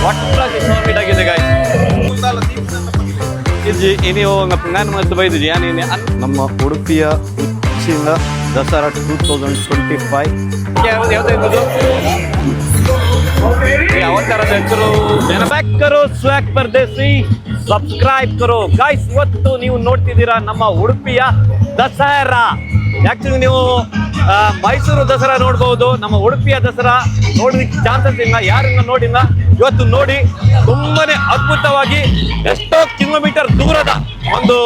ಒಟ್ಟಾಗಿ ಸೋಮಿಡಾಗಿದೆ ಗಾಯ ಇದು ಇನಿ ಒಂದು ನಾನು ಮತ್ತು ಬೈದಿದ್ದೆ ನಮ್ಮ ಉಡುಪಿಯ Dasara two thousand twenty five ಯಾವ್ದು ಅವತಾರದ ಹೆಸರು ಬ್ಯಾಕ್ ಕರೋ ಸ್ವಾಕ್ ಪರ್ದೇಸಿ ಸಬ್ಸ್ಕ್ರೈಬ್ ಕರೋ ಗಾಯ್ಸ್ ಇವತ್ತು ನೀವು ನೋಡ್ತಿದ್ದೀರಾ ನಮ್ಮ ಉಡುಪಿಯ ದಸರಾ ಆ್ಯಕ್ಚುಲಿ ನೀವು ಮೈಸೂರು ದಸರಾ ನೋಡ್ಬೋದು, ನಮ್ಮ ಉಡುಪಿಯ ದಸರಾ ನೋಡಲಿಕ್ಕೆ ಚಾನ್ಸಸ್ ಇಲ್ಲ ಯಾರನ್ನ ನೋಡಿಲ್ಲ. ಇವತ್ತು ನೋಡಿ ತುಂಬಾನೇ ಅದ್ಭುತವಾಗಿ ಎಷ್ಟೋ ಕಿಲೋಮೀಟರ್ ದೂರದ ಒಂದು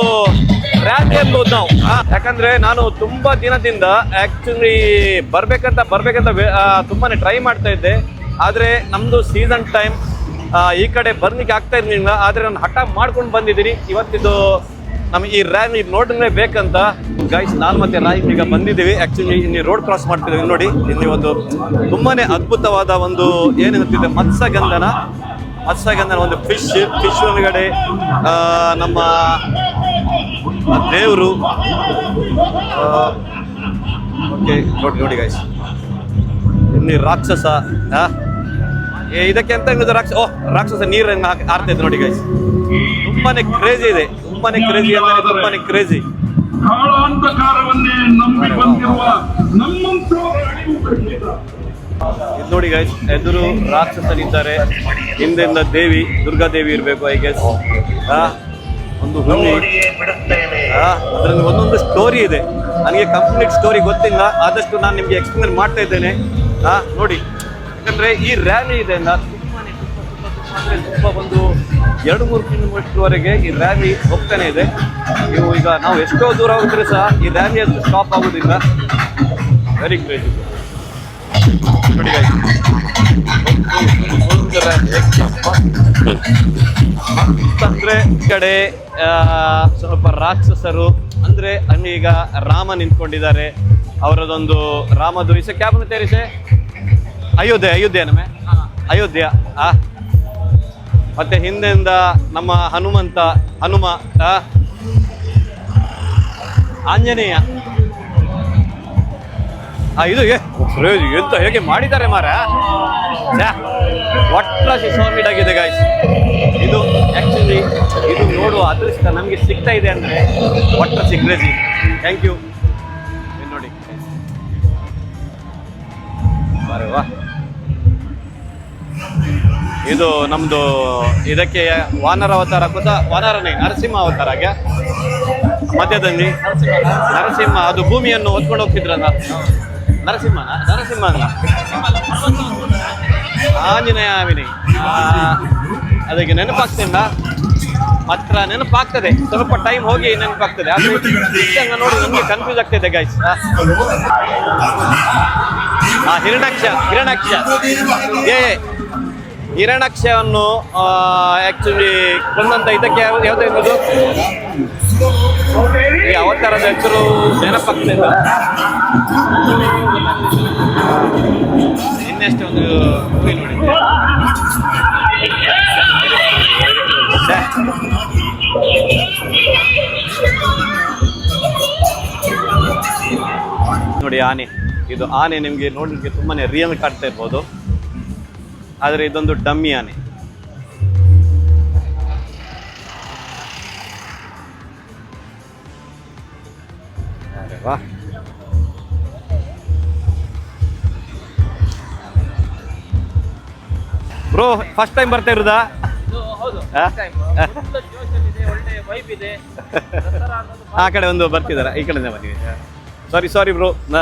ರ್ಯಾಲಿ ಅನ್ಬೋದು ನಾವು. ಯಾಕಂದ್ರೆ ನಾನು ತುಂಬಾ ದಿನದಿಂದ ಆಕ್ಚುಲಿ ಬರ್ಬೇಕಂತ ಬರ್ಬೇಕಂತ ತುಂಬಾನೇ ಟ್ರೈ ಮಾಡ್ತಾ ಇದ್ದೆ. ಆದ್ರೆ ನಮ್ದು ಸೀಸನ್ ಟೈಮ್ ಈ ಕಡೆ ಬರ್ಲಿಕ್ಕೆ ಆಗ್ತಾ ಇರ್ಲಿಲ್ಲ. ಆದ್ರೆ ನಾನು ಹಠ ಮಾಡ್ಕೊಂಡು ಬಂದಿದ್ದೀನಿ. ಇವತ್ತಿದು ನಮಗೆ ಈ ರ್ಯಾಮ್ ಈಗ ನೋಡಿದ್ರೆ ಬೇಕಂತ. ಗೈಸ್ ನಾನು ಮತ್ತೆ ರಾಯಿಂಗ್ ಈಗ ಬಂದಿದ್ದೀವಿ. ಆ್ಯಕ್ಚುಲಿ ಇಲ್ಲಿ ರೋಡ್ ಕ್ರಾಸ್ ಮಾಡ್ತಿದ್ದೀವಿ. ನೋಡಿ, ಇಲ್ಲಿ ಒಂದು ತುಂಬಾನೇ ಅದ್ಭುತವಾದ ಒಂದು ಏನಿರುತ್ತಿದೆ, ಮತ್ಸ್ಯಗಂಧನ. ಮತ್ಸ್ಯಗಂಧನ ಒಂದು ಫಿಶ್ ಫಿಶ್ ಒಳಗಡೆ ನಮ್ಮ ದೇವರು. ಓಕೆ ನೋಡಿ ನೋಡಿ ಗೈಸ್ ಇಲ್ಲಿ ರಾಕ್ಷಸ ಇದಕ್ಕೆ ಎಂತ ಹೇಳಿದ್ರು? ರಾಕ್ಷಸ ಓ, ರಾಕ್ಷಸ ನೀರನ್ನು ಹಾಕಿ ಇದೆ ನೋಡಿ ಗೈಸ್ ತುಂಬಾನೇ ಕ್ರೇಜಿ ಇದೆ. ತುಂಬಾನೇ ಕ್ರೇಜಿ ಅಂದ್ರೆ ತುಂಬಾನೇ ಕ್ರೇಜಿ ಕಾಳಾಂಧಕಾರವನ್ನೇ ನಂಬಿ ಬಂದಿರುವ ನಮ್ಮಂತವರ ಅಳಿವು ಖಂಡಿತ ಇದು ನೋಡಿ ಗೈಸ್ ಎದುರು ರಾಕ್ಷಸನಿದ್ದಾರೆ. ಹಿಂದೆಯಿಂದ ದೇವಿ ದುರ್ಗಾ ದೇವಿ ಇರಬೇಕು ಐ ಗೆಸ್ ಒಂದು ಹುಲಿ. ಅದ್ರಲ್ಲಿ ಒಂದೊಂದು ಸ್ಟೋರಿ ಇದೆ. ನನಗೆ ಕಂಪ್ಲೀಟ್ ಸ್ಟೋರಿ ಗೊತ್ತಿಲ್ಲ. ಆದಷ್ಟು ನಾನು ನಿಮಗೆ ಎಕ್ಸ್ಪ್ಲೇನ್ ಮಾಡ್ತಾ ಇದ್ದೇನೆ. ಹಾ ನೋಡಿ. ಯಾಕಂದ್ರೆ ಈ ರ್ಯಾಲಿ ಇದೆ ತುಂಬಾ ತುಂಬಾನೇ ತುಂಬ ತುಂಬ ತುಂಬ ಅಂದ್ರೆ ತುಂಬ ಒಂದು ಎರಡು ಮೂರು ಕಿಲೋಮೀಟರ್ವರೆಗೆ ಈ ರ್ಯಾಲಿ ಹೋಗ್ತಾನೆ ಇದೆ. ನೀವು ಈಗ ನಾವು ಎಷ್ಟೋ ದೂರ ಹೋಗಿದ್ರೆ ಸಹ ಈ ರ್ಯಾಲಿ ಅದು ಸ್ಟಾಪ್ ಆಗೋದಿಲ್ಲ. ವೆರಿ ಕ್ರೇಜಿ ನೋಡಿ ಮತ್ತಂದ್ರೆ ಈ ಕಡೆ ಸ್ವಲ್ಪ ರಾಕ್ಷಸರು ಅಂದ್ರೆ ಅಲ್ಲಿ ಈಗ ರಾಮ ನಿಂತ್ಕೊಂಡಿದ್ದಾರೆ. ಅವರದೊಂದು ರಾಮದು ಈಸ ಕ್ಯಾಬ್ ತೇರಿಸೆ. ಅಯೋಧ್ಯೆ ಅಯೋಧ್ಯೆ ನಮೆ ಅಯೋಧ್ಯ ಆ. ಮತ್ತೆ ಹಿಂದೆಯಿಂದ ನಮ್ಮ ಹನುಮಂತ ಹನುಮ ಆಂಜನೇಯ. ಆ, ಇದು ಎಂತ ಹೇಗೆ ಮಾಡಿದ್ದಾರೆ ಮಾರ ಒಟ್ಟಾಗಿ ಸಾಲಿಡ್ ಆಗಿದೆ ಗಾಯ್ಸ್ ಇದು ಆಕ್ಚುಲಿ ಇದು ನೋಡುವ ಅದೃಷ್ಟ ನಮಗೆ ಸಿಗ್ತಾ ಇದೆ ಅಂದ್ರೆ ಒಟ್ಟ ಸಿಗ್ರೇಜಿ ಥ್ಯಾಂಕ್ ಯು ನೋಡಿ. ಬಾರೆ ವಾ. ಇದು ನಮ್ಮದು ಇದಕ್ಕೆ ವಾನರ ಅವತಾರ ಕೂತ ವಾನರನೇ ನರಸಿಂಹ ಅವತಾರಗೆ ಮಧ್ಯದಲ್ಲಿ ನರಸಿಂಹ ಅದು ಭೂಮಿಯನ್ನು ಹೊತ್ಕೊಂಡು ಹೋಗ್ತಿದ್ರಲ್ಲ ನರಸಿಂಹನ ನರಸಿಂಹನ ಆಂಜನೇಯ ಅದಕ್ಕೆ ನೆನಪಾಗ್ತಿಲ್ಲ ಹತ್ರ ನೆನಪಾಗ್ತದೆ ಸ್ವಲ್ಪ ಟೈಮ್ ಹೋಗಿ ನೆನಪಾಗ್ತದೆ ಆದ್ರೆ ನೋಡಿ ನಮಗೆ ಕನ್ಫ್ಯೂಸ್ ಆಗ್ತಿದೆ ಗಾಯ್ಸ್ ಆ ಹಿರಣಾಕ್ಷ ಹಿರಣಾಕ್ಷ ಏ ಹಿರಣಾಕ್ಷವನ್ನು ಆಕ್ಚುಲಿ ಕೊಂದಂತ ಇದಕ್ಕೆ ಯಾವ್ದು ಇರ್ಬೋದು? ಈ ಅವತಾರದ ಹೆಸರು ನೆನಪಾಗ್ತಿಲ್ಲ. ಇನ್ನೆಷ್ಟು ಒಂದು ಫೀಲ್ ನೋಡಿದ್ದೆ ನೋಡಿ ಆನೆ. ಇದು ಆನೆ ನಿಮಗೆ ನೋಡಲಿಕ್ಕೆ ತುಂಬಾ ರಿಯಲ್ ಕಾಣ್ತಾ ಇರ್ಬೋದು. ಆದರೆ ಇದೊಂದು ಡಮ್ಮಿ ಆನೆ. ಬ್ರೋ ಫಸ್ಟ್ ಟೈಮ್ ಬರ್ತಾ ಇರುದಾ? ಆ? ಕಡೆ ಒಂದು ಬರ್ತಿದಾರ ಈ ಕಡೆನೇ ಬನ್ನಿ ಸಾರಿ ಸಾರಿ ಬ್ರೋ. ನಾ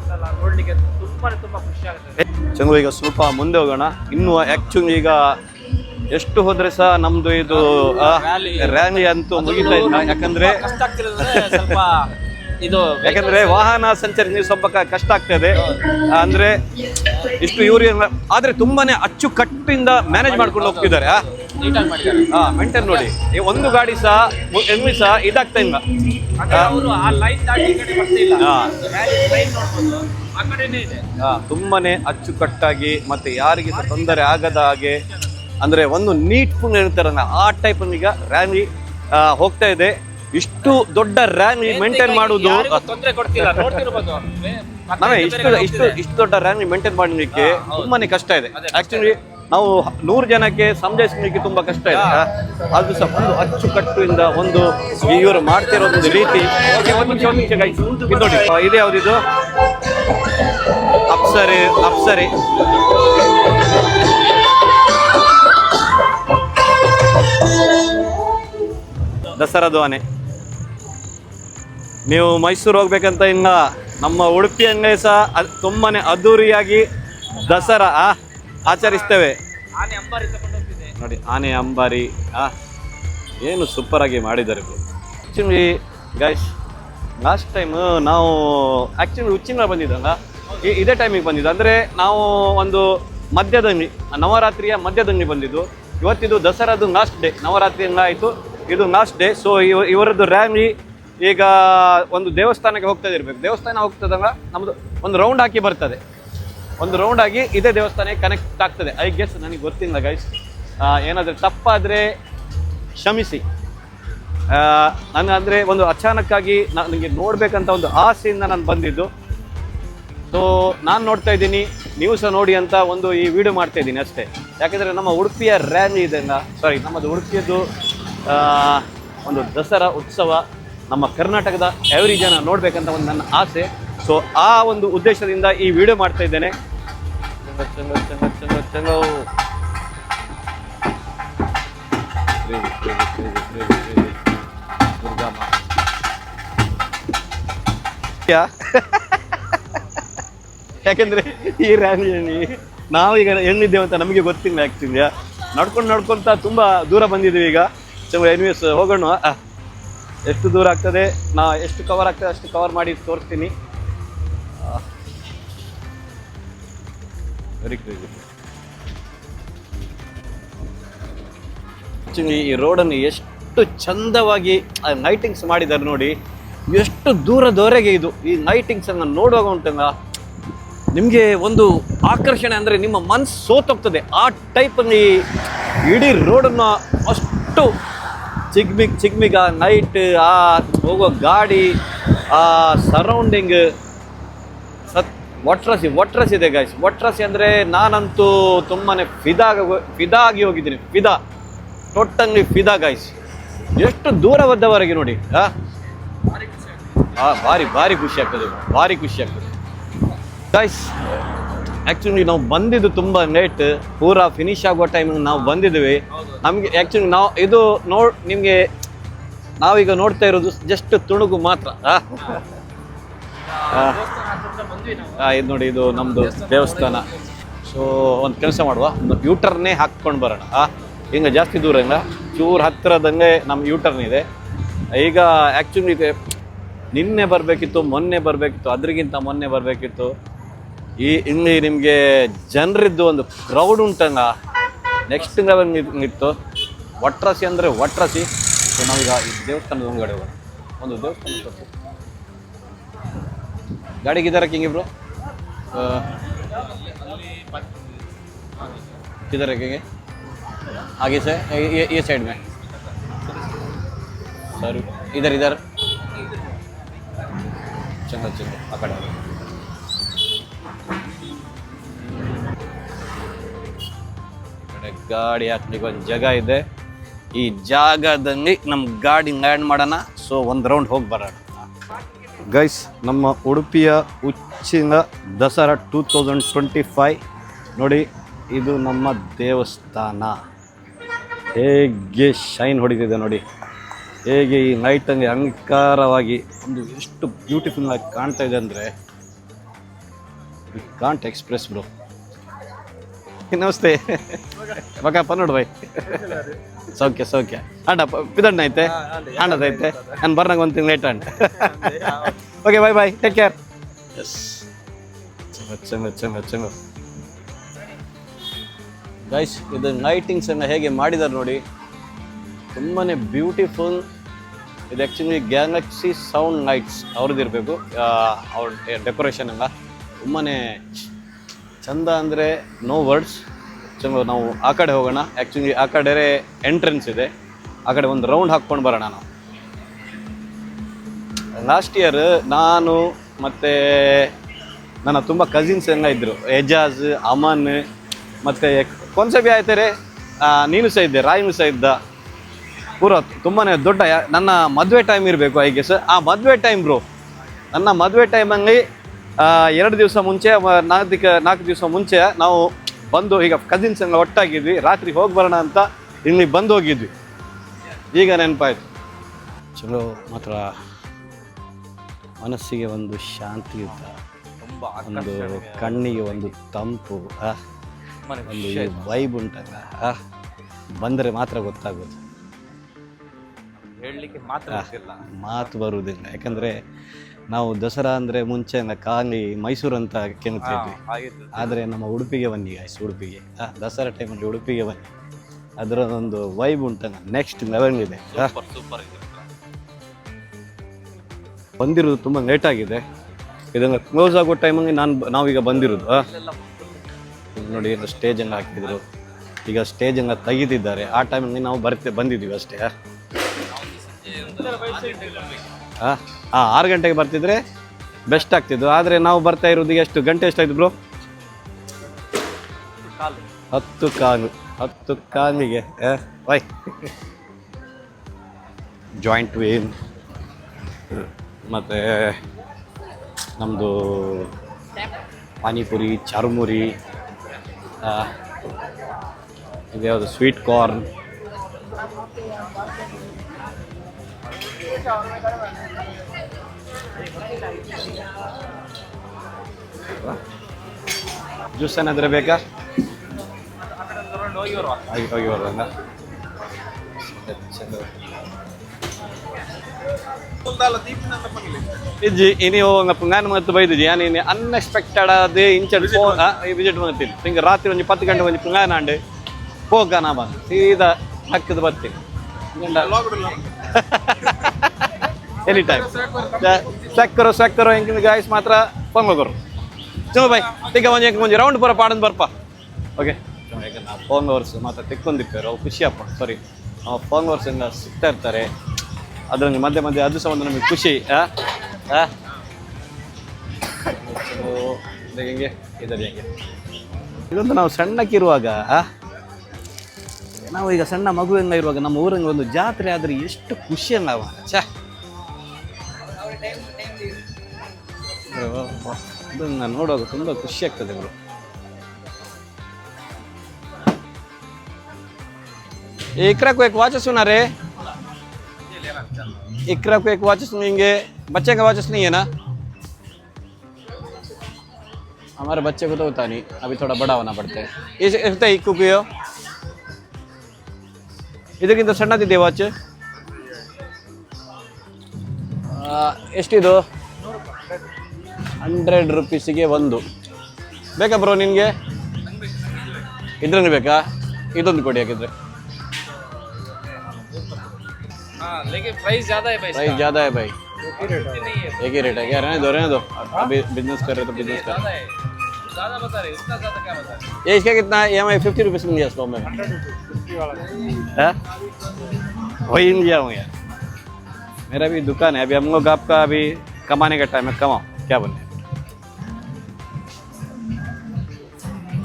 ಉಂಟಲ್ಲ ನೋಡ್ಲಿಕ್ಕೆ ತುಂಬಾನೇ ತುಂಬಾ ಖುಷಿ ಆಗುತ್ತೆ. ಚಂಗು ಈಗ ಸ್ವಲ್ಪ ಮುಂದೆ ಹೋಗೋಣ. ಇನ್ನು ಆಕ್ಚುಲಿ ಈಗ ಎಷ್ಟು ಹೋದ್ರೆ ಸಹ ನಮ್ದು ಇದು. ರ್ಯಾಲಿ ಅಂತೂ ಮುಗಿತಾ ಇಲ್ಲ. ಯಾಕಂದ್ರೆ ಸ್ವಲ್ಪ ಇದು ಯಾಕಂದ್ರೆ ವಾಹನ ಸಂಚಾರ ನೀವು ಸ್ವಲ್ಪ ಕಷ್ಟ ಆಗ್ತದೆ ಅಂದ್ರೆ ಇಷ್ಟು ಇವರು ಆದ್ರೆ ತುಂಬಾನೇ ಅಚ್ಚುಕಟ್ಟಿಂದ ಮ್ಯಾನೇಜ್ ಮಾಡ್ಕೊಂಡು ಹೋಗ್ತಿದ್ದಾರೆ ಹಾ ಮೆಂಟೇನ್ ನೋಡಿ. ಈ ಒಂದು ಗಾಡಿ ಸಹ ಎಮ್ಮಿ ಸಹ ಇದಾಗ್ತಾ ಇಲ್ಲ. ತುಂಬಾನೇ ಅಚ್ಚುಕಟ್ಟಾಗಿ ಮತ್ತೆ ಯಾರಿಗೆ ಸಹ ತೊಂದರೆ ಆಗದ ಹಾಗೆ ಅಂದ್ರೆ ಒಂದು ನೀಟ್ ಫುಲ್ ಹೇಳ್ತಾರಲ್ಲ ಆ ಟೈಪ್ ಈಗ ರ್ಯಾಲಿ ಹೋಗ್ತಾ ಇದೆ. ಇಷ್ಟು ದೊಡ್ಡ ರ್ಯಾಲಿ ಮೇಂಟೈನ್ ಮಾಡುವುದು ತೊಂದರೆ ಕೊಡ್ತಿಲ್ಲ. ನಾವೇ ಇಷ್ಟು ಇಷ್ಟು ಇಷ್ಟು ದೊಡ್ಡ ರ್ಯಾಂಕ್ ಮೇಂಟೈನ್ ಮಾಡಲಿಕ್ಕೆ. ತುಂಬಾನೇ ಕಷ್ಟ ಇದೆ. ಆಕ್ಚುಲಿ ನಾವು ನೂರು ಜನಕ್ಕೆ ಸಮಜಾಯಿಸ್ಲಿಕ್ಕೆ ತುಂಬಾ ಕಷ್ಟ ಇದೆ. ಅದು ಸಹ ಒಂದು ಅಚ್ಚುಕಟ್ಟಿಂದ ಒಂದು ಇವರು ಮಾಡ್ತಿರೋ ಒಂದು ರೀತಿ. ನೋಡಿ ಇದು ಯಾವ್ದಿದು? ಅಪ್ಸರಿ ಅಪ್ಸರಿ. ದಸರಾ ಧ್ವನಿ. ನೀವು ಮೈಸೂರು ಹೋಗ್ಬೇಕಂತ ಇನ್ನ ನಮ್ಮ ಉಡುಪಿಯನ್ನೇ ಸಹ ಅದ್- ತುಂಬಾನೇ ಅದ್ದೂರಿಯಾಗಿ ದಸರಾ ಆ, ಆಚರಿಸ್ತೇವೆ. ಆನೆ ಅಂಬಾರಿ ಹೋಗ್ತಿದೆ ನೋಡಿ ಆನೆ ಅಂಬಾರಿ ಆ ಏನು ಸೂಪರ್ ಆಗಿ ಮಾಡಿದ್ದಾರೆ ಆ್ಯಕ್ಚುಲಿ ಗೈಸ್ ಲಾಸ್ಟ್ ಟೈಮ್ ನಾವು ಆ್ಯಕ್ಚುಲಿ ಉಚ್ಚಿನ ಬಂದಿದ್ದಲ್ಲ ಈ- ಇದೇ ಟೈಮಿಗೆ ಬಂದಿದ್ದು. ಅಂದರೆ ನಾವು ಒಂದು ಮಧ್ಯದಂಗಿ ನವರಾತ್ರಿಯ ಮಧ್ಯದಂಗಿ ಬಂದಿದ್ದು. ಇವತ್ತಿದು ದಸರಾದು ಲಾಸ್ಟ್ ಡೇ ನವರಾತ್ರಿ ಆಯಿತು ಇದು ಲಾಸ್ಟ್ ಡೇ ಸೊ ಇವ ಇವರದ್ದು ರ್ಯಾಲಿ ಈಗ ಒಂದು ದೇವಸ್ಥಾನಕ್ಕೆ ಹೋಗ್ತಾ ಇರಬೇಕು. ದೇವಸ್ಥಾನ ಹೋಗ್ತದಲ್ಲ ನಮ್ಮದು ಒಂದು ರೌಂಡ್ ಹಾಕಿ ಬರ್ತದೆ. ಒಂದು ರೌಂಡ್ ಆಗಿ ಇದೇ ದೇವಸ್ಥಾನಕ್ಕೆ ಕನೆಕ್ಟ್ ಆಗ್ತದೆ. ಐ ಗೆಸ್ ನನಗೆ ಗೊತ್ತಿಲ್ಲ ಗೈಸ್ ಏನಾದರೂ ತಪ್ಪಾದರೆ ಕ್ಷಮಿಸಿ. ನಾನು ಅಂದರೆ ಒಂದು ಅಚಾನಕ್ಕಾಗಿ ನನಗೆ ನೋಡಬೇಕಂತ ಒಂದು ಆಸೆಯಿಂದ ನಾನು ಬಂದಿದ್ದು. ಸೊ ನಾನು ನೋಡ್ತಾ ಇದ್ದೀನಿ. ನೀವು ಸಹ ನೋಡಿ ಅಂತ ಒಂದು ಈ ವಿಡಿಯೋ ಮಾಡ್ತಾ ಇದ್ದೀನಿ ಅಷ್ಟೇ. ಯಾಕೆಂದರೆ ನಮ್ಮ ಉಡುಪಿಯ ರ್ಯಾಲಿ ಇದೆಲ್ಲ ಸಾರಿ ನಮ್ಮದು ಉಡುಪಿಯದ್ದು ಆ, ಒಂದು ದಸರಾ ಉತ್ಸವ. ನಮ್ಮ ಕರ್ನಾಟಕದ ಎವ್ರಿ ಜನ ನೋಡಬೇಕಂತ ಒಂದು ನನ್ನ ಆಸೆ. ಸೊ ಆ ಒಂದು ಉದ್ದೇಶದಿಂದ ಈ ವಿಡಿಯೋ ಮಾಡ್ತಾ ಇದ್ದೇನೆ. ಯಾಕೆಂದ್ರೆ ಈ ರ್ಯಾಲಿಯಲ್ಲಿ ನಾವೀಗ ಹೆಣ್ಣಿದ್ದೇವೆ ಅಂತ ನಮಗೆ ಗೊತ್ತಿಲ್ಲ ಆ್ಯಕ್ಚುಲಿ ನಡ್ಕೊಂಡು ನಡ್ಕೊಂತ ತುಂಬ ದೂರ ಬಂದಿದ್ದೀವಿ ಈಗ. ಎನಿವೇಸ್ ಹೋಗೋಣ. ಎಷ್ಟು ದೂರ ಆಗ್ತದೆ? ನಾ ಎಷ್ಟು ಕವರ್ ಆಗ್ತದೆ ಅಷ್ಟು ಕವರ್ ಮಾಡಿ ತೋರಿಸ್ತೀನಿ. ವೆರಿ ಕ್ರೇಜಿ ಆ್ಯಕ್ಚುಲಿ ಈ ರೋಡನ್ನು ಎಷ್ಟು ಚಂದವಾಗಿ ಲೈಟಿಂಗ್ಸ್ ಮಾಡಿದ್ದಾರೆ ನೋಡಿ. ಎಷ್ಟು ದೂರದವರೆಗೆ ಇದು, ಈ ಲೈಟಿಂಗ್ಸ್ ಅನ್ನು ನೋಡುವಾಗ ಉಂಟಲ್ಲ ನಿಮಗೆ ಒಂದು ಆಕರ್ಷಣೆ ಅಂದರೆ ನಿಮ್ಮ ಮನಸ್ಸು ಸೋತೋಗ್ತದೆ. ಆ ಟೈಪಲ್ಲಿ ಇಡೀ ರೋಡನ್ನು ಅಷ್ಟು ಚಿಗ್ಮಿಗ್ ಚಿಗ್ಮಿಗ ನೈಟ್ ಆ ಹೋಗೋ ಗಾಡಿ ಆ ಸರೌಂಡಿಂಗ್ ಸತ್ ಒಟ್ರಸಿ ಒಟ್ರಸ್ ಇದೆ ಗಾಯ್ಸ್ ಒಟ್ರಸಿ ಅಂದರೆ ನಾನಂತೂ ತುಂಬಾ ಫಿದಾಗ ಫಿದಾ ಆಗಿ ಹೋಗಿದ್ದೀನಿ. ಫಿದಾ. ಟೋಟಲಿ ಫಿದಾ ಗಾಯ್ಸ್ ಎಷ್ಟು ದೂರ ಬದ್ದವರೆಗೆ ನೋಡಿ ಹಾಂ? ಆ, ಭಾರಿ ಭಾರಿ ಖುಷಿ ಆಗ್ತದೆ. ಭಾರಿ ಖುಷಿ ಆಗ್ತದೆ. ಗಾಯ್ಸ್ ಆ್ಯಕ್ಚುಲಿ ನಾವು ಬಂದಿದ್ದು ತುಂಬ ಲೇಟ್ ಪೂರಾ ಫಿನಿಶ್ ಆಗೋ ಟೈಮಿಗೆ ನಾವು ಬಂದಿದ್ದೀವಿ ನಮಗೆ ಆ್ಯಕ್ಚುಲಿ ನಾವು ಇದು ನೋ ನಿಮಗೆ ನಾವೀಗ ನೋಡ್ತಾ ಇರೋದು ಜಸ್ಟ್ ತುಣುಗು ಮಾತ್ರ. ಇದು ನೋಡಿ, ಇದು ನಮ್ಮದು ದೇವಸ್ಥಾನ. ಸೊ ಒಂದು ಕೆಲಸ ಮಾಡುವ. ಒಂದು ಯೂಟರ್ನೇ ಹಾಕ್ಕೊಂಡು ಬರೋಣ. ಹಿಂಗೆ ಜಾಸ್ತಿ ದೂರ ಇಲ್ಲ. ಚೂರು ಹತ್ತಿರದಂಗೆ ನಮ್ಮ ಯೂಟರ್ನ್ ಇದೆ. ಈಗ ಆ್ಯಕ್ಚುಲಿ ನಿನ್ನೆ ಬರಬೇಕಿತ್ತು, ಮೊನ್ನೆ ಬರಬೇಕಿತ್ತು, ಅದ್ರಿಗಿಂತ ಮೊನ್ನೆ ಬರಬೇಕಿತ್ತು. ಈ ಇಲ್ಲಿ ನಿಮಗೆ ಜನರಿದ್ದು ಒಂದು ಕ್ರೌಡ್ ಉಂಟಲ್ಲ ನೆಕ್ಸ್ಟ್ ಲೆವೆಲ್ ಇತ್ತು ಒಟ್ರಸಿ ಅಂದರೆ ಒಟ್ರಸಿ ಸೊ ನಾವೀಗ ಈ ದೇವಸ್ಥಾನದ ಮುಂಗಡೆ ಹೋಗೋಣ ಒಂದು ದೇವಸ್ಥಾನ ತೋರ್ಸು. गाड़ी किधर रखेंगे ब्रो किधर रखेंगे आगे से ये ये साइड में सर इधर इधर चंगा चंगा ಗಾಡಿ ಹಾಕ್ಲಿಕ್ಕೆ ಒಂದು ಜಾಗ ಇದೆ. ಈ ಜಾಗದಲ್ಲಿ ನಮ್ಮ ಗಾಡಿ ಲ್ಯಾಂಡ್ ಮಾಡೋಣ. ಸೊ ಒಂದು ರೌಂಡ್ ಹೋಗಿ ಬರೋಣ. ಗೈಸ್ ನಮ್ಮ ಉಡುಪಿಯ ಉಚ್ಚಿನ Dasara two thousand twenty five ನೋಡಿ, ಇದು ನಮ್ಮ ದೇವಸ್ಥಾನ. ಹೇಗೆ ಶೈನ್ ಹೊಡಿತಿದೆ ನೋಡಿ. ಹೇಗೆ ಈ ನೈಟಲ್ಲಿ ಅಹಂಕಾರವಾಗಿ ಒಂದು ಎಷ್ಟು ಬ್ಯೂಟಿಫುಲ್ ಆಗಿ ಕಾಣ್ತಾ ಇದೆ ಅಂದರೆ ಕಾಂಟ್ ಎಕ್ಸ್ಪ್ರೆಸ್ ಬ್ರೋ ನಮಸ್ತೆ. ಬಕ ಪನ್ನೋಡು ಬೈ ಸೌಖ್ಯ ಸೌಖ್ಯ. ಅಂಡ ಪಿದಣ್ಣ ಐತೆ? ಅಣ್ಣದ ಐತೆ? ನಾನು ಬರ್ನಾಗ ಒಂದು ತಿಂಗಳು ಲೇಟ್ ಅಣ್ಣ. Okay bye bye take care yes ಚಂಗ ಚಂಗ ಚಂಗ ಚಂಗ ಗೈಸ್ ಇದು ಲೈಟಿಂಗ್ಸ್ ಅನ್ನು ಹೇಗೆ ಮಾಡಿದ್ದಾರೆ ನೋಡಿ. ತುಂಬಾ ಬ್ಯೂಟಿಫುಲ್ ಇದು ಆ್ಯಕ್ಚುಲಿ ಗ್ಯಾಲಕ್ಸಿ ಸೌಂಡ್ ಲೈಟ್ಸ್ ಅವ್ರದ್ದು ಇರಬೇಕು ಅವ್ರ ಡೆಕೋರೇಷನ್ ಎಲ್ಲ. ತುಂಬಾ ಚಂದ ಅಂದರೆ ನೋ ವರ್ಡ್ಸ್ ಚಂದ ನಾವು ಆ ಕಡೆ ಹೋಗೋಣ. ಆ್ಯಕ್ಚುಲಿ ಆ ಕಡೆ ಎಂಟ್ರೆನ್ಸ್ ಇದೆ. ಆ ಕಡೆ ಒಂದು ರೌಂಡ್ ಹಾಕ್ಕೊಂಡು ಬರೋಣ ನಾವು. ಲಾಸ್ಟ್ ಇಯರ್ ನಾನು ಮತ್ತು ನನ್ನ ತುಂಬ ಕಸಿನ್ಸ್ ಎಲ್ಲ ಇದ್ದರು ಎಜಾಜ್ ಅಮನ್ ಮತ್ತು ಕೊಂಸಬಿ ಆಯ್ತಾರೆ ನೀನು ಸಹ ಇದ್ದೆ, ರಾಯಿನು ಸಹ ಇದ್ದ. ಪೂರ ತುಂಬಾ ದೊಡ್ಡ ನನ್ನ ಮದುವೆ ಟೈಮ್ ಇರಬೇಕು ಐ ಗೆಸ್ ಆ ಮದುವೆ ಟೈಮ್ ಬ್ರೋ ನನ್ನ ಮದುವೆ ಟೈಮಲ್ಲಿ ಎರಡು ದಿವಸ ಮುಂಚೆ ನಾಲ್ಕು ದಿಕ್ಕ ನಾಲ್ಕು ದಿವಸ ಮುಂಚೆ ನಾವು ಬಂದು ಈಗ ಕಸಿನ್ಸ್ ಎಲ್ಲ ಒಟ್ಟಾಗಿದ್ವಿ. ರಾತ್ರಿ ಹೋಗಿ ಬರೋಣ ಅಂತ ಇಲ್ಲಿ ಬಂದು ಹೋಗಿದ್ವಿ. ಈಗ ನೆನಪಾಯ್ತು. ಚಲೋ ಮಾತ್ರ ಮನಸ್ಸಿಗೆ ಒಂದು ಶಾಂತಿಯುತ ತುಂಬ ಒಂದು ಕಣ್ಣಿಗೆ ಒಂದು ತಂಪು ಒಂದು ವೈಬ್ ಉಂಟಲ್ಲ ಬಂದರೆ ಮಾತ್ರ ಗೊತ್ತಾಗೋದು. ಹೇಳಲಿಕ್ಕೆ ಮಾತ್ರ ಮಾತು ಬರುವುದಿಲ್ಲ. ಯಾಕಂದರೆ ನಾವು ದಸರಾ ಅಂದರೆ ಮುಂಚೆ ಖಾಲಿ ಕಾಲಿ ಮೈಸೂರು ಅಂತ ಕೇಳ್ತಿದ್ವಿ ಆದರೆ ನಮ್ಮ ಉಡುಪಿಗೆ ಬನ್ನಿ ಗಾಯ್ಸ್ ಉಡುಪಿಗೆ. ದಸರಾ ಟೈಮಲ್ಲಿ ಉಡುಪಿಗೆ ಬನ್ನಿ. ಅದರ ಒಂದು ವೈಬ್ ಉಂಟಲ್ಲ ನೆಕ್ಸ್ಟ್ ಲೆವೆಲ್ ಇದೆ. ಬಂದಿರೋದು ತುಂಬ ಲೇಟ್ ಆಗಿದೆ. ಇದನ್ನು ಕ್ಲೋಸ್ ಆಗೋ ಟೈಮಲ್ಲಿ ನಾನು ನಾವೀಗ ಬಂದಿರೋದು. ನೋಡಿ ಸ್ಟೇಜ್ ಎಲ್ಲ ಹಾಕಿದ್ರು. ಈಗ ಸ್ಟೇಜ್ ಎಲ್ಲ ತೆಗೆದಿದ್ದಾರೆ. ಆ ಟೈಮಲ್ಲಿ ನಾವು ಬರ್ತೆ ಬಂದಿದ್ದೀವಿ ಅಷ್ಟೇ. ಆ ಆರು ಗಂಟೆಗೆ ಬರ್ತಿದ್ರೆ ಬೆಸ್ಟ್ ಆಗ್ತಿದ್ದು ಆದರೆ ನಾವು ಬರ್ತಾ ಇರೋದು ಎಷ್ಟು? ಗಂಟೆ ಎಷ್ಟಾಯ್ತು ಬ್ರೋ ಹತ್ತು ಕಾಲು. ಹತ್ತು ಕಾಲಿಗೆ. ಬಾಯ್ ಜಾಯಿಂಟ್ ವೇನ್ ಮತ್ತು ನಮ್ಮದು ಪಾನಿಪುರಿ, ಚರ್ಮುರಿ ಇದು ಯಾವುದು ಸ್ವೀಟ್ ಕಾರ್ನ್ ಜ್ಯೂಸ್ ಏನಾದರೆ ಬೇಕಾ ಹೋಗಿ ಬರುವ ಹೋಗಿ ಹೋಗಿ ಬರುವಂಗ ಇಜ್ಜಿ ಇನಿ ಹೋಗ ಪುಂಗಾನ ಮತ್ತು ಬೈದಿಜಿ ಯಾನಿ ಅನ್ಎಕ್ಸ್ಪೆಕ್ಟೆಡ್ ಅದೇ ಇಂಚಡ್ ಫೋನ್ ವಿಸಿಟ್ ಮಾಡ್ತೀನಿ ಹಿಂಗೆ ರಾತ್ರಿ ಒಂದು ಪತ್ತು ಗಂಟೆ ಒಂದು ಪುಂಗಾನ ಅಂಡೆ ಹೋಗ ನಾ ಬಂದು ಸೀದಾ ಹಕ್ಕದ ಬರ್ತೀನಿ ಎನಿ ಟೈಮ್ ಸ್ಯಾಕ್ ಕರೋ ಹೆಂಗಿನ ಗಾಯ್ಸ್ ಮಾತ್ರ ಫೋನ್ ಹೋಗೋರು ಚಲೋ ಬಾಯ್ ತಿಕ್ಕ ಒಂದು ಹೆಂಗೆ ರೌಂಡ್ ಬರ ಪಾಡನ್ ಬರ್ಪ ಓಕೆ ಫೋನ್ ಅವರ್ಸ್ ಮಾತ್ರ ತೆಕ್ಕೊಂಡಿರ್ತಾರೆ ಅವ್ರು ಖುಷಿಯಪ್ಪ ಸಾರಿ ನಾವು ಫೋನ್ ಅವರ್ಸಿಂದ ಸಿಗ್ತಾ ಇರ್ತಾರೆ ಅದ್ರಲ್ಲಿ ಮಧ್ಯೆ ಮಧ್ಯೆ ಅದು ಸಹ ಒಂದು ನಮಗೆ ಖುಷಿ? ಚಲೋ ಇದು ಹೆಂಗೆ ಇದರಲ್ಲಿ ಹೆಂಗೆ ಇದೊಂದು ನಾವು ಸಣ್ಣಕ್ಕಿರುವಾಗ? ನಾವು ಈಗ ಸಣ್ಣ ಮಗು ಇರುವಾಗ ನಮ್ಮ ಊರಂಗೆ ಒಂದು ಜಾತ್ರೆ ಆದರೆ ಎಷ್ಟು ಖುಷಿ ಅಂಗವ ಚ ನೋಡೋದು ತುಂಬ ಖುಷಿ ಆಗ್ತದೆ ಇವರು. ಇಕ್ರಕ್ಕೂ ಯಾಕೆ ವಾಚಸ್ನ ರೇ ಇಕ್ರಕ್ಕೂ ವಾಚಸ್ ಹಿಂಗೆ ಬಚ್ಚೆಗೆ ವಾಚಸ್ ಏನಾ ಅಮಾರ ಬಚ್ಚೆ ಗೊತ್ತಾನಿ ಅಭಿ ತೋಡ ಬಡಾವನ ಬಡತೆ. ಎಷ್ಟೇ ಇಕ್ಕು ಕುಯೋ ಇದಕ್ಕಿಂತ ಸಣ್ಣದಿದೆ ವಾಚ್ ಎಷ್ಟಿದು ಹಂಡ್ರೆಡ್ ರುಪೀಸಿಗೆ ಒಂದು ಬೇಕಾ ಬ್ರೋ ನಿನಗೆ ಇದ್ರನ್ನು ಬೇಕಾ ಇದೊಂದು ಕೊಡಿ ಹಾಕಿದ್ರೆ हाँ लेकिन प्राइस ज्यादा है भाई प्राइस ज़्यादा है भाई नहीं है एक ही रेट है क्या रहने दो रहने दो अभी बिजनेस कर रहे तो बिजनेस कर ज्यादा है ज्यादा बता रहे इतना ज्यादा क्या बता रहे ये इसका कितना E M I fifty rupees मिल गया स्टॉक में हाँ? वही मिल गया हूँ यार मेरा भी दुकान है अभी हम लोग आपका अभी कमाने का टाइम है कमाओ क्या बोलते हैं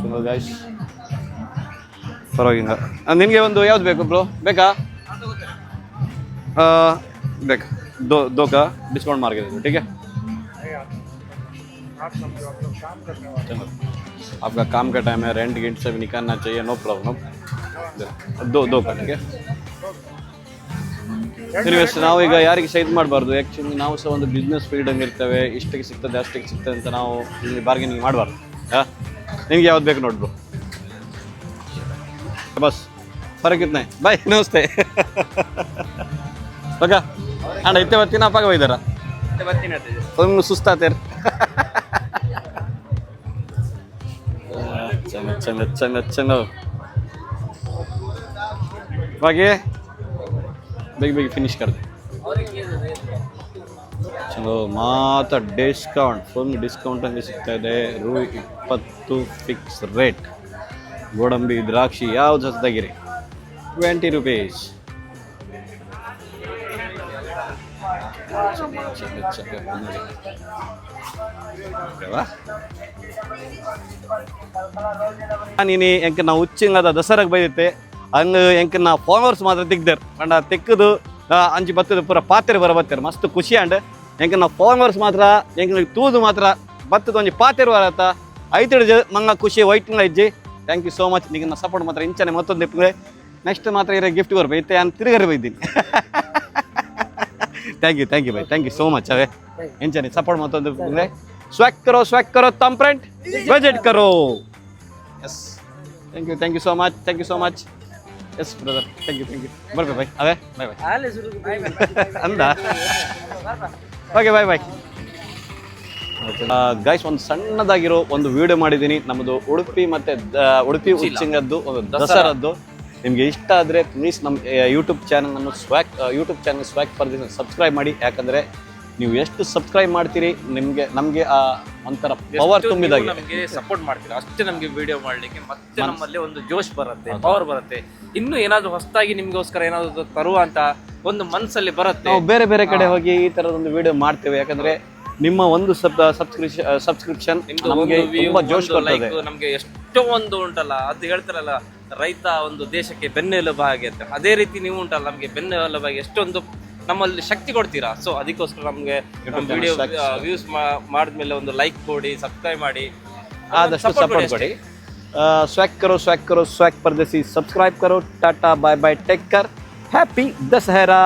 ಚಲೋ ಗಾಯ್ಸ್ ಪರವಾಗಿಲ್ಲ ನಿನಗೆ ಒಂದು ಯಾವ್ದು ಬೇಕು ಬ್ರೋ ಬೇಕಾ ಆ, ಬೇಕಾ दो दो का डिस्काउंट मार के दे दो ठीक है चलो आपका काम का टाइम है रेंट गिंट सब निकालना चाहिए नो प्रॉब्लम दो दो का ठीक है ಎನಿವೇಸ್ ನಾವು ಈಗ ಯಾರಿಗೆ ಸೈದ್ ಮಾಡಬಾರ್ದು ಆ್ಯಕ್ಚುಲಿ ನಾವು ಸಹ ಒಂದು ಬಿಸ್ನೆಸ್ ಫೀಲ್ಡಂಗೆ ಇರ್ತೇವೆ ಇಷ್ಟಕ್ಕೆ ಸಿಗ್ತದೆ ಅಷ್ಟಕ್ಕೆ ಸಿಗ್ತದೆ ಅಂತ ನಾವು ಇಲ್ಲಿ ಬಾರ್ಗೇನಿಂಗ್ ಮಾಡಬಾರ್ದು ಹಾಂ ನಿಮ್ಗೆ ಯಾವ್ದು ಬೇಕು ನೋಡ್ರು ಬಸ್ ಫರಕ್ ಇತ್ನೆ ಬಾಯ್ ನಮಸ್ತೆ ಬಗ ಅಣ್ಣ ಇತ್ತೆ ಬತ್ತಿನ ಅಪ್ಪಾಗ ಒಯ್ದಾರ हैं बत्ती ना दे ಫುಲ್ ಸುಸ್ತಾತೇರ್ ಚೆಂದ ಚೆಂದ ಚೆಂದ ಹಾಗೆ ಬೇಗ ಬೇಗ ಫಿನಿಶ್ ಕರೆದೆ ಚಲೋ ಮಾತ್ರ ಡಿಸ್ಕೌಂಟ್ ಫುಲ್ ಡಿಸ್ಕೌಂಟ್ ಹಂಗೆ ಸಿಗ್ತಾ ಇದೆ ರೂ ಇಪ್ಪತ್ತು ಫಿಕ್ಸ್ ರೇಟ್ ಗೋಡಂಬಿ ದ್ರಾಕ್ಷಿ ಯಾವ್ದು ಹೊಸದಾಗಿರಿ ಟ್ವೆಂಟಿ ರುಪೀಸ್ ನೀನು ಎಂಕ ನಾವು ಅದ ದಸರಾಗ ಬೈದಿತ್ತೆ ಹಂಗೆ ಎಂಕ ನಾ ಫಾರ್ಮರ್ಸ್ ಮಾತ್ರ ತೆಗ್ದಾರ. ಕಂಡ ತೆಕ್ಕದು ಅಂಜಿ ಬತ್ತದ ಪೂರ ಪಾತ್ರೆ ಬರ ಬತ್ತಾರ. ಮಸ್ತ್ ಖುಷಿ ಅಂಡ್ ಎಂಕ ನಾ ಫಾಲೋವರ್ಸ್ ಮಾತ್ರ ಎಂಕ ತೂದು ಮಾತ್ರ ಬತ್ತದ ಒಂಜಿ ಪಾತ್ರೆ ಬರತ್ತ ಐತಿಡ್ಜ ಮಂಗ ಖುಷಿ, ವೈಟ್ ಇಜ್ಜಿ. ಥ್ಯಾಂಕ್ ಯು ಸೋ ಮಚ್ ನಿಗ ನಾ ಸಪೋರ್ಟ್ ಮಾತ್ರ ಇಂಚನೆ ಮತ್ತೊಂದು ಇಪ್ಪೆ ನೆಕ್ಸ್ಟ್ ಮಾತ್ರ ಇರೋ ಗಿಫ್ಟ್ ಬರ್ಬೈತೆ ಅಂತ ತಿರುಗರಿ ಬೈದ್ದೀನಿ thank you thank you bye thank you so much ಅವೇ. ಇಂಚನೆ ಸಪೋರ್ಟ್ ಮತ್ತೊಂದು ಸ್ವ್ಯಾಕ್ ಕರೋ ಸ್ವ್ಯಾಕ್ ಕರೋ friend budget Karo yes thank you thank you so much thank you so much yes brother thank you thank you ಬರ್ಬೇ bye ಅವೇ bye bye. ಅಂದ okay bye bye guys ಒಂದು ಸಣ್ಣದಾಗಿರೋ ಒಂದು video ಮಾಡಿದ್ದೀನಿ. ನಮ್ಮದು ಉಡುಪಿ ಮತ್ತೆ ಉಡುಪಿ ಉಚ್ಚಿಂಗದ್ದು ಒಂದು ದಸರದ್ದು. ನಿಮಗೆ ಇಷ್ಟ ಆದರೆ ಪ್ಲೀಸ್ ನಮ್ಮ ಯೂಟ್ಯೂಬ್ ಚಾನಲನ್ನು ಸ್ವ್ಯಾಕ್ ಯೂಟ್ಯೂಬ್ ಚಾನಲ್ ಸ್ವ್ಯಾಕ್ ಪರ್ದಿನ ಸಬ್ಸ್ಕ್ರೈಬ್ ಮಾಡಿ. ಯಾಕಂದರೆ ನೀವು ಎಷ್ಟು ಸಬ್ಸ್ಕ್ರೈಬ್ ಮಾಡ್ತೀರಿ ನಿಮಗೆ ನಮಗೆ ಆ ಒಂಥರ ಪವರ್ ತುಂಬಿದಾಗಿ. ನಮಗೆ ಸಪೋರ್ಟ್ ಮಾಡ್ತೀರಾ ಅಷ್ಟೇ ನಮಗೆ ವಿಡಿಯೋ ಮಾಡಲಿಕ್ಕೆ ಮತ್ತೆ ನಮ್ಮಲ್ಲಿ ಒಂದು ಜೋಶ್ ಬರುತ್ತೆ ಪವರ್ ಬರುತ್ತೆ. ಇನ್ನು ಏನಾದರೂ ಹೊಸದಾಗಿ ನಿಮಗೋಸ್ಕರ ಏನಾದರೂ ತರುವ ಅಂತ ಒಂದು ಮನಸ್ಸಲ್ಲಿ ಬರುತ್ತೆ. ನಾವು ಬೇರೆ ಬೇರೆ ಕಡೆ ಹೋಗಿ ಈ ತರದೊಂದು ವಿಡಿಯೋ ಮಾಡ್ತೇವೆ ಯಾಕಂದ್ರೆ ನಿಮ್ಮ ಒಂದು ಸಬ್ ಸಬ್ಸ್ಕ್ರಿಪ್ಷನ್ ಸಬ್ಸ್ಕ್ರಿಪ್ಷನ್ ನಮಗೆ ತುಂಬಾ ಜೋಶ್ ಬರ್ತದೆ ನಮಗೆ ಎಷ್ಟೋ ಒಂದು ಉಂಟಲ್ಲ ಅದು ಹೇಳ್ತಾರಲ್ಲ ರೈತ ಒಂದು ದೇಶಕ್ಕೆ ಬೆನ್ನೆಲುಬಾಗಿ ಅಂತ. ಅದೇ ರೀತಿ ನೀವು ಉಂಟಲ್ಲ ನಮ್ಗೆ ಬೆನ್ನೆಲುಬಾಗಿ ಎಷ್ಟೊಂದು ನಮ್ಮಲ್ಲಿ ಶಕ್ತಿ ಕೊಡ್ತೀರಾ? ಸೊ ಅದಕ್ಕೋಸ್ಕರ ನಮಗೆ ವಿಡಿಯೋ ವ್ಯೂಸ್ ಮಾಡಿದ್ಮೇಲೆ ಒಂದು ಲೈಕ್ ಕೊಡಿ ಸಬ್ಸ್ಕ್ರೈಬ್ ಮಾಡಿ. ಆದಷ್ಟು ಸಪೋರ್ಟ್ ಕೊಡಿ ಸ್ವ್ಯಾಕ್ ಕರೋ ಸ್ವ್ಯಾಕ್ ಕರೋ ಸ್ವ್ಯಾಕ್ ಪರದೇಸಿ ಸಬ್ಸ್ಕ್ರೈಬ್ ಕರೋ. Tata bye bye take care happy Dussehra